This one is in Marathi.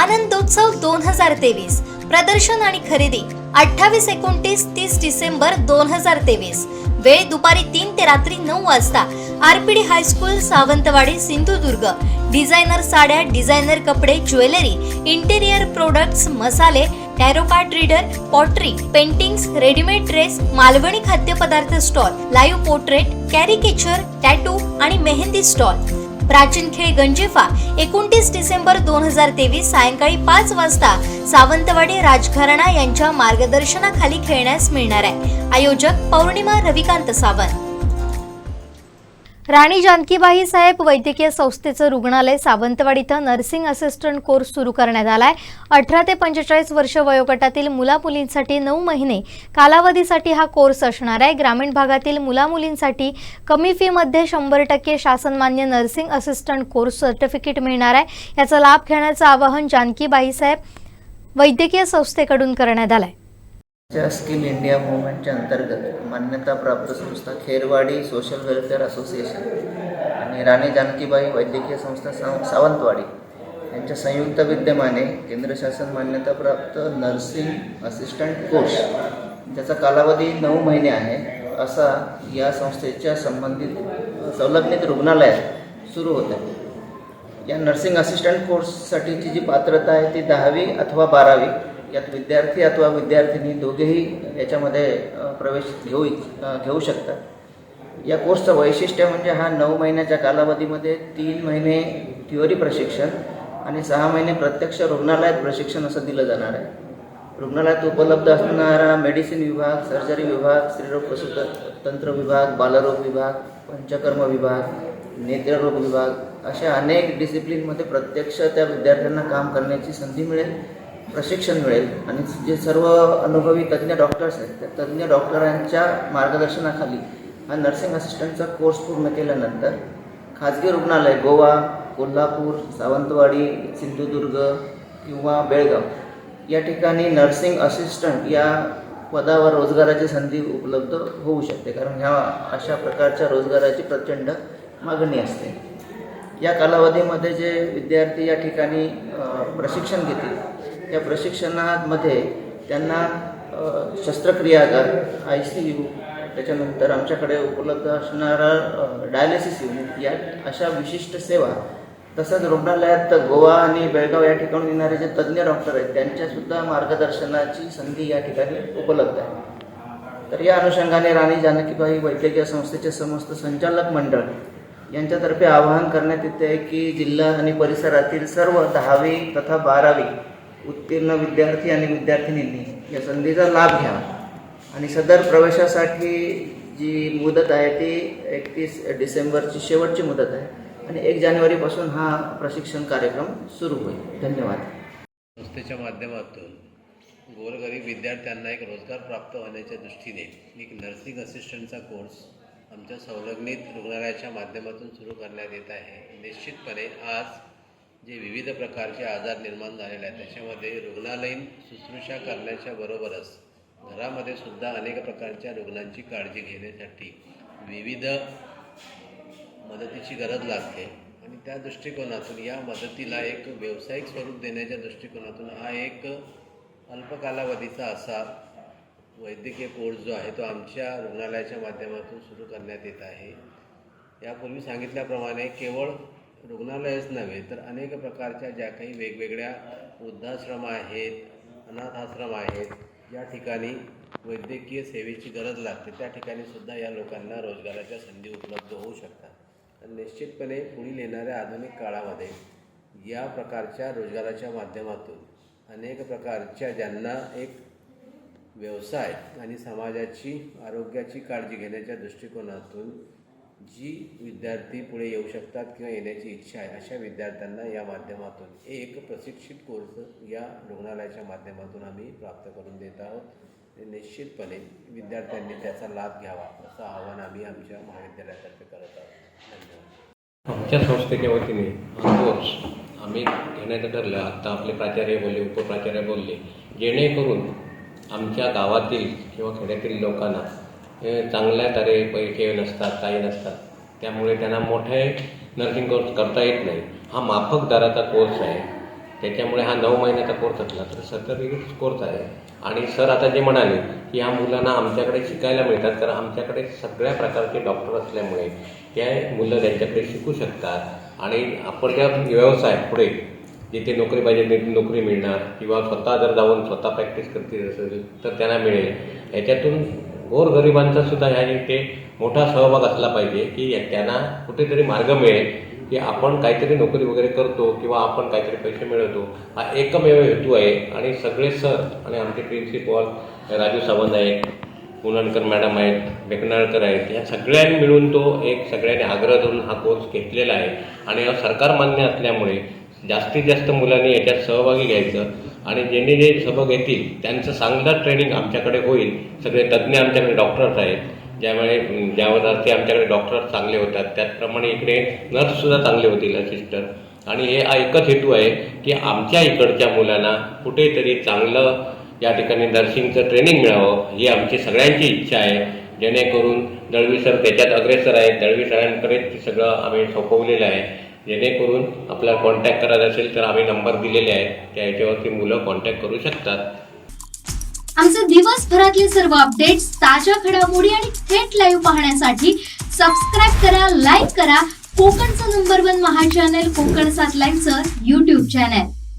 आनंदोत्सव दोन हजार तेवीस. प्रदर्शन आणि खरेदी अठ्ठावीस एकोणतीस तीस डिसेंबर दोन हजार तेवीस. वेळ दुपारी तीन ते रात्री नऊ वाजता. RPD high school Sawantwadi Sindhudurg. Designer साड्या डिझायनर कपडे ज्वेलरी इंटेरियर प्रोडक्ट्स मसाले tarot card reader pottery paintings readymade dress Malvani खाद्यपदार्थ stall live portrait caricature tattoo आणि मेहंदी स्टॉल. प्राचीन खेळ गंजिफा एकोणतीस डिसेंबर दोन हजार तेवीस सायंकाळी पाच वाजता सावंतवाडी राजघराणा यांच्या मार्गदर्शनाखाली खेळण्यास मिळणार आहे. आयोजक पौर्णिमा रविकांत सावंत. राणी जानकीबाई साहेब वैद्यकीय संस्थेचं रुग्णालय सावंतवाडी इथं नर्सिंग असिस्टंट कोर्स सुरू करण्यात आलाय. अठरा ते पंचेचाळीस वर्ष वयोगटातील मुलामुलींसाठी नऊ महिने कालावधीसाठी हा कोर्स असणार आहे. ग्रामीण भागातील मुलामुलींसाठी कमी फीमध्ये शंभर टक्के शासनमान्य नर्सिंग असिस्टंट कोर्स सर्टिफिकेट मिळणार आहे. याचा लाभ घेण्याचं आवाहन जानकीबाई साहेब वैद्यकीय संस्थेकडून करण्यात आलंय. आहे स्किल इंडिया मुवमेंटच्या अंतर्गत मान्यताप्राप्त संस्था खेरवाडी सोशल वेलफेअर असोसिएशन आणि राणी जानकीबाई वैद्यकीय संस्था साव सावंतवाडी यांच्या संयुक्त विद्यमाने केंद्र शासन मान्यताप्राप्त नर्सिंग असिस्टंट कोर्स ज्याचा कालावधी नऊ महिने आहे असा या संस्थेच्या संबंधित संलग्नित रुग्णालयात सुरू होत आहे या नर्सिंग असिस्टंट कोर्ससाठीची जी पात्रता आहे ती दहावी अथवा बारावी. यात विद्यार्थी अथवा विद्यार्थिनी दोघेही याच्यामध्ये प्रवेश घेऊ घेऊ शकतात. या कोर्सचं वैशिष्ट्य म्हणजे हा नऊ महिन्याच्या कालावधीमध्ये तीन महिने थिओरी प्रशिक्षण आणि सहा महिने प्रत्यक्ष रुग्णालयात प्रशिक्षण असं दिलं जाणार आहे. रुग्णालयात उपलब्ध असणारा मेडिसिन विभाग सर्जरी विभाग स्त्रीरोग पशुतंत्र विभाग बालरोग विभाग पंचकर्म विभाग नेत्ररोग विभाग अशा अनेक डिसिप्लिनमध्ये प्रत्यक्ष त्या विद्यार्थ्यांना काम करण्याची संधी मिळेल. प्रशिक्षण मिळेल. आणि जे सर्व अनुभवी तज्ज्ञ डॉक्टर्स आहेत त्या तज्ज्ञ डॉक्टरांच्या मार्गदर्शनाखाली हा नर्सिंग असिस्टंटचा कोर्स पूर्ण केल्यानंतर खाजगी रुग्णालय गोवा कोल्हापूर सावंतवाडी सिंधुदुर्ग किंवा बेळगाव या ठिकाणी नर्सिंग असिस्टंट या पदावर रोजगाराची संधी उपलब्ध होऊ शकते. कारण ह्या अशा प्रकारच्या रोजगाराची प्रचंड मागणी असते. या कालावधीमध्ये जे विद्यार्थी या ठिकाणी प्रशिक्षण घेतील या प्रशिक्षणामध्ये त्यांना शस्त्रक्रियागार आय सी यू त्याच्यानंतर आमच्याकडे उपलब्ध असणारा डायलिसिस युनिट या अशा विशिष्ट सेवा तसंच रुग्णालयात गोवा आणि बेळगाव या ठिकाणी येणारे जे तज्ज्ञ डॉक्टर आहेत त्यांच्यासुद्धा मार्गदर्शनाची संधी या ठिकाणी उपलब्ध आहे. तर या अनुषंगाने राणी जानकीबाई वैद्यकीय संस्थेचे समस्त संचालक मंडळ यांच्यातर्फे आवाहन करण्यात येते आहे की जिल्हा आणि परिसरातील सर्व दहावी तथा बारावी उत्तीर्ण विद्यार्थी आणि विद्यार्थिनींनी या संधीचा लाभ घ्यावा. आणि सदर प्रवेशासाठी जी मुदत आहे ती एकतीस डिसेंबरची शेवटची मुदत आहे. आणि एक जानेवारीपासून हा प्रशिक्षण कार्यक्रम सुरू होईल. धन्यवाद. संस्थेच्या माध्यमातून गोरगरीब विद्यार्थ्यांना एक रोजगार प्राप्त होण्याच्या दृष्टीने एक नर्सिंग असिस्टंटचा कोर्स आमच्या संलग्नित रुग्णालयाच्या माध्यमातून सुरू करण्यात येत आहे. निश्चितपणे आज जे विविध प्रकारचे आजार निर्माण झालेले आहेत त्याच्यामध्ये रुग्णालयीन शुश्रूषा करण्याच्या बरोबरच घरामध्ये सुद्धा अनेक प्रकारच्या रुग्णांची काळजी घेण्यासाठी विविध मदतीची गरज लागते. आणि त्या दृष्टिकोनातून या मदतीला एक व्यावसायिक स्वरूप देण्याच्या दृष्टिकोनातून हा एक अल्पकालावधीचा असा वैद्यकीय कोर्स जो आहे तो आमच्या रुग्णालयाच्या माध्यमातून सुरू करण्यात येत आहे. यापूर्वी सांगितल्याप्रमाणे केवळ रुग्णालयच नव्हे तर अनेक प्रकारच्या ज्या काही वेगवेगळ्या वृद्धाश्रम आहेत अनाथाश्रम आहेत या ठिकाणी वैद्यकीय सेवेची गरज लागते. त्या ठिकाणी सुद्धा या लोकांना रोजगाराच्या संधी उपलब्ध होऊ शकतात. तर निश्चितपणे पुढील येणाऱ्या आधुनिक काळामध्ये या प्रकारच्या रोजगाराच्या माध्यमातून अनेक प्रकारच्या ज्यांना एक व्यवसाय आणि समाजाची आरोग्याची काळजी घेण्याच्या दृष्टिकोनातून जी विद्यार्थी पुढे येऊ शकतात किंवा येण्याची इच्छा आहे अशा विद्यार्थ्यांना या माध्यमातून एक प्रशिक्षित कोर्स या रुग्णालयाच्या माध्यमातून आम्ही प्राप्त करून देत आहोत. निश्चितपणे विद्यार्थ्यांनी त्याचा लाभ घ्यावा असं आवाहन आम्ही आमच्या महाविद्यालयातर्फे करत आहोत. धन्यवाद. आमच्या संस्थेच्या वतीने कोर्स आम्ही घेण्याचं ठरलं आत्ता आपले प्राचार्य बोलले उपप्राचार्य बोलले जेणेकरून आमच्या गावातील किंवा खेड्यातील लोकांना हे चांगल्या तऱ्हे पैसे नसतात काही नसतात. त्यामुळे त्यांना मोठे नर्सिंग कोर्स करता येत नाही. हा माफक दराचा कोर्स आहे. त्याच्यामुळे हा नऊ महिन्याचा कोर्स असला तर सर्टिफिकेट कोर्स आहे. आणि सर आता जे म्हणाले की ह्या मुलांना आमच्याकडे शिकायला मिळतात कारण आमच्याकडे सगळ्या प्रकारचे डॉक्टर असल्यामुळे त्या मुलं त्यांच्याकडे शिकू शकतात. आणि आपण त्या व्यवसाय पुढे जिथे नोकरी पाहिजे तिथे नोकरी मिळणार किंवा स्वतः जर जाऊन स्वतः प्रॅक्टिस करतील असेल तर त्यांना मिळेल. याच्यातून गोरगरिबांचा सुद्धा ह्या इथे मोठा सहभाग असला पाहिजे की या- त्यांना कुठेतरी मार्ग मिळेल की आपण काहीतरी नोकरी वगैरे करतो किंवा आपण काहीतरी पैसे मिळवतो. हा एकमेव हेतू आहे आणि सगळे सर आणि आमचे प्रिन्सिपॉल राजू सावंत आहेत पुनणकर मॅडम आहेत बेकनाळकर आहेत या सगळ्यांनी मिळून तो एक सगळ्यांनी आग्रह धरून हा कोर्स घेतलेला आहे. आणि हा सरकार मान्य असल्यामुळे जास्तीत जास्त मुलांनी याच्यात सहभागी घ्यायचं. आणि ज्यांनी जे सबक घेतील त्यांचं चांगलं ट्रेनिंग आमच्याकडे होईल. सगळे तज्ज्ञ आमच्याकडे डॉक्टर्स आहेत. ज्यामुळे ज्यावर ते आमच्याकडे डॉक्टर्स चांगले होतात त्याचप्रमाणे इकडे नर्ससुद्धा चांगले होतील असिस्टर आणि हे हा एकच हेतू आहे की आमच्या इकडच्या मुलांना कुठेतरी चांगलं या ठिकाणी नर्सिंगचं ट्रेनिंग मिळावं ही आमची सगळ्यांची इच्छा आहे. जेणेकरून दळवी सर त्याच्यात अग्रेसर आहेत. दळवी सरांकडे ते सगळं आम्ही सोपवलेलं आहे. जेणेकरून आपल्याला कॉन्टॅक्ट करायचा असेल तर आम्ही नंबर दिलेले आहेत. त्या याच्यावरती मुलं कॉन्टॅक्ट करू शकतात. आमचे दिवसभरातले सर्व अपडेट्स ताज्या घडामोडी आणि थेट लाईव्ह पाहण्यासाठी सबस्क्राईब करा लाईक करा. कोकणचं नंबर वन महा चॅनल कोकण सात लाईनचं युट्यूब चॅनल